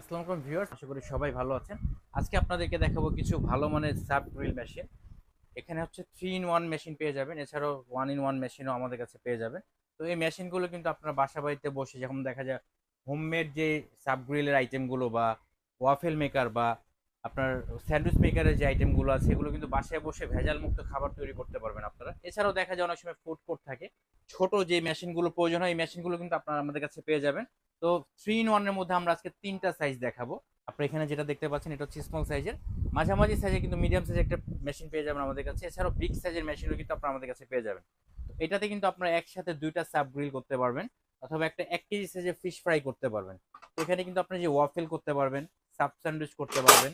আসসালামু আলাইকুম ভিউয়ার্স, আশা করি সবাই ভালো আছেন। আজকে আপনাদেরকে দেখাবো কিছু ভালো মানের সাব গ্রিল মেশিন। এখানে হচ্ছে থ্রি ইন ওয়ান মেশিন পেয়ে যাবেন, এছাড়াও ওয়ান ইন ওয়ান মেশিনও আমাদের কাছে পেয়ে যাবেন। তো এই মেশিনগুলো কিন্তু আপনার বাসা বাড়িতে বসে, যেমন দেখা যায় হোমমেড যে সাব গ্রিলের আইটেমগুলো বা ওয়াফেল মেকার বা আপনার স্যান্ডউইচ মেকারের যে আইটেমগুলো আছে, এগুলো কিন্তু বাসায় বসে ভেজাল মুক্ত খাবার তৈরি করতে পারবেন আপনারা। এছাড়াও দেখা যায়, অনেক সময় ফুড কোর্ট থাকে। ছোট যে মেশিনগুলো প্রয়োজন হয়, এই মেশিনগুলো কিন্তু আপনারা আমাদের কাছে পেয়ে যাবেন। তো থ্রি ইন ওয়ানের মধ্যে আমরা আজকে তিনটা সাইজ দেখাবো। আপনারা এখানে যেটা দেখতে পাচ্ছেন, এটা হচ্ছে স্মল সাইজের মাঝামাঝি সাইজে কিন্তু মিডিয়াম সাইজের একটা মেশিন পেয়ে যাবেন আমাদের কাছে। এছাড়াও বিগ সাইজের মেশিনও কিন্তু আপনারা আমাদের কাছে পেয়ে যাবেন। এটাতে কিন্তু আপনারা একসাথে দুইটা সাব গ্রিল করতে পারবেন, অথবা একটা এক কেজি সাইজের ফিশ ফ্রাই করতে পারবেন। এখানে কিন্তু আপনি যে ওয়াফেল করতে পারবেন সাব স্যান্ডউইচ করতে পারবেন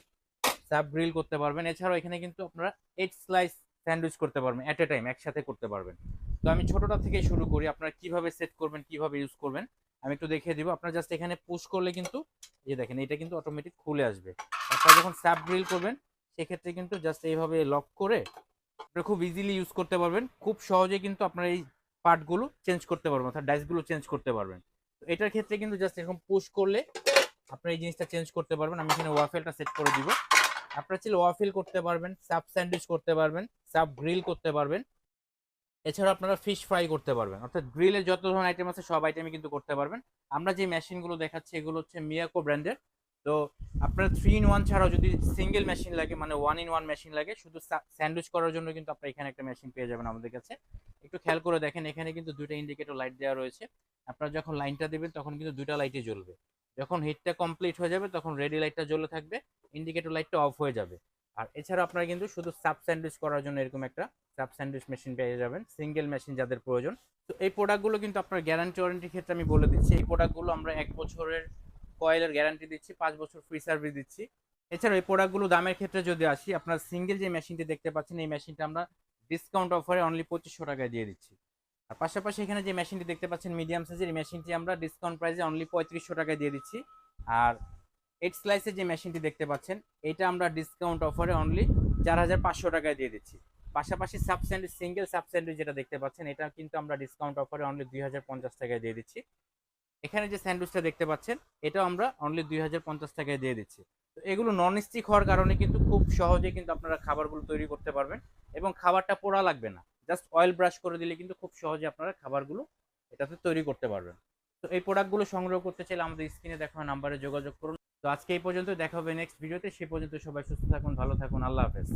সাব গ্রিল করতে পারবেন। এছাড়াও এখানে কিন্তু আপনারা এইট স্লাইস স্যান্ডউইচ করতে পারবেন অ্যাট এ টাইম একসাথে করতে পারবেন। তো আমি ছোটটা থেকে শুরু করি, আপনারা কীভাবে সেট করবেন, কীভাবে ইউজ করবেন। আমি একটু দেখিয়ে দিব। আপনার জাস্ট এখানে পুশ করলে কিন্তু যে দেখেন, এটা কিন্তু অটোমেটিক খুলে আসবে। আপনারা যখন স্যাপ ড্রিল করবেন, সেক্ষেত্রে কিন্তু জাস্ট এইভাবে লক করে আপনারা খুব ইজিলি ইউজ করতে পারবেন। খুব সহজে কিন্তু আপনারা এই পার্টগুলো চেঞ্জ করতে পারবেন, অর্থাৎ ডাইসগুলো চেঞ্জ করতে পারবেন। তো এটার ক্ষেত্রে কিন্তু জাস্ট এরকম পুশ করলে আপনারা এই জিনিসটা চেঞ্জ করতে পারবেন। আমি এখানে ওয়াফেলটা সেট করে দিব। আপনারা চাইলে ওয়াফেল করতে পারবেন সাব স্যান্ডউইচ করতে পারবেন সাব গ্রিল করতে পারবেন। এছাড়া আপনারা ফিশ ফ্রাই করতে পারবেন। অর্থাৎ গ্রিলের যত ধরনের আইটেম আছে, সব আইটেমই কিন্তু করতে পারবেন। আমরা যে মেশিনগুলো দেখাচ্ছি, এগুলো হচ্ছে মিয়াকো ব্র্যান্ডের তো আপনার থ্রি ইন ওয়ান ছাড়াও যদি সিঙ্গেল মেশিন লাগে মানে ওয়ান ইন ওয়ান মেশিন লাগে, শুধু স্যান্ডউইচ করার জন্য কিন্তু আপনার এখানে একটা মেশিন পেয়ে যাবেন আমাদের কাছে। একটু খেয়াল করে দেখেন, এখানে কিন্তু দুইটা ইন্ডিকেটর লাইট দেওয়া রয়েছে। আপনারা যখন লাইনটা দেবেন, তখন কিন্তু দুইটা লাইটই জ্বলবে। যখন হিটটা কমপ্লিট হয়ে যাবে, তখন রেডি লাইটটা জ্বলে থাকবে। ইন্ডিকেটর লাইটটা অফ হয়ে যাবে। আর এছাড়া আপনারা কিন্তু শুধু সাব স্যান্ডউইচ করার জন্য এরকম একটা সাব স্যান্ডউইচ মেশিন পেয়ে যাবেন, সিঙ্গেল মেশিন যাদের প্রয়োজন। তো এই প্রোডাক্টগুলো কিন্তু আপনার গ্যারান্টি ওয়ারেন্টির ক্ষেত্রে আমি বলে দিচ্ছি, এই প্রোডাক্টগুলো আমরা এক বছরের কয়েলের গ্যারান্টি দিচ্ছি, পাঁচ বছর ফ্রি সার্ভিস দিচ্ছি। এছাড়া এই প্রোডাক্টগুলো দামের ক্ষেত্রে যদি আসি, আপনার সিঙ্গেল যে মেশিনটি দেখতে পাচ্ছেন, এই মেশিনটা আমরা ডিসকাউন্ট অফারে অনলি পঁচিশশো টাকায় দিয়ে দিচ্ছি। আর পাশাপাশি এখানে যে মেশিনটি দেখতে পাচ্ছেন মিডিয়াম সাইজের এই মেশিনটি আমরা ডিসকাউন্ট প্রাইসে অনলি পঁয়ত্রিশশো টাকায় দিয়ে দিচ্ছি। আর এইট স্লাইসের যে মেশিনটি দেখতে পাচ্ছেন, এটা আমরা ডিসকাউন্ট অফারে অনলি চার হাজার পাঁচশো টাকায় দিয়ে দিচ্ছি। পাশাপাশি সাব সিঙ্গেল সাব যেটা দেখতে পাচ্ছেন, এটা কিন্তু আমরা ডিসকাউন্ট অফারে অনলি দুই হাজার পঞ্চাশ টাকায় দিয়ে দিচ্ছি। এখানে যে স্যান্ডউইচটা দেখতে পাচ্ছেন, এটাও আমরা অনলি দুই হাজার পঞ্চাশ টাকায় দিয়ে দিচ্ছি। তো এগুলো নন স্টিক হওয়ার কারণে কিন্তু খুব সহজে কিন্তু আপনারা খাবারগুলো তৈরি করতে পারবেন এবং খাবারটা পোড়া লাগবে না। জাস্ট অয়েল ব্রাশ করে দিলে কিন্তু খুব সহজে আপনারা খাবারগুলো এটাতে তৈরি করতে পারবেন। তো এই প্রোডাক্টগুলো সংগ্রহ করতে চাইলে আমাদের স্ক্রিনে দেখা নাম্বারে যোগাযোগ করুন। তো আজকে এই পর্যন্ত দেখা হবে নেক্সট ভিডিওতে সে পর্যন্ত সবাই সুস্থ থাকুন, ভালো থাকুন, আল্লাহ হাফেজ।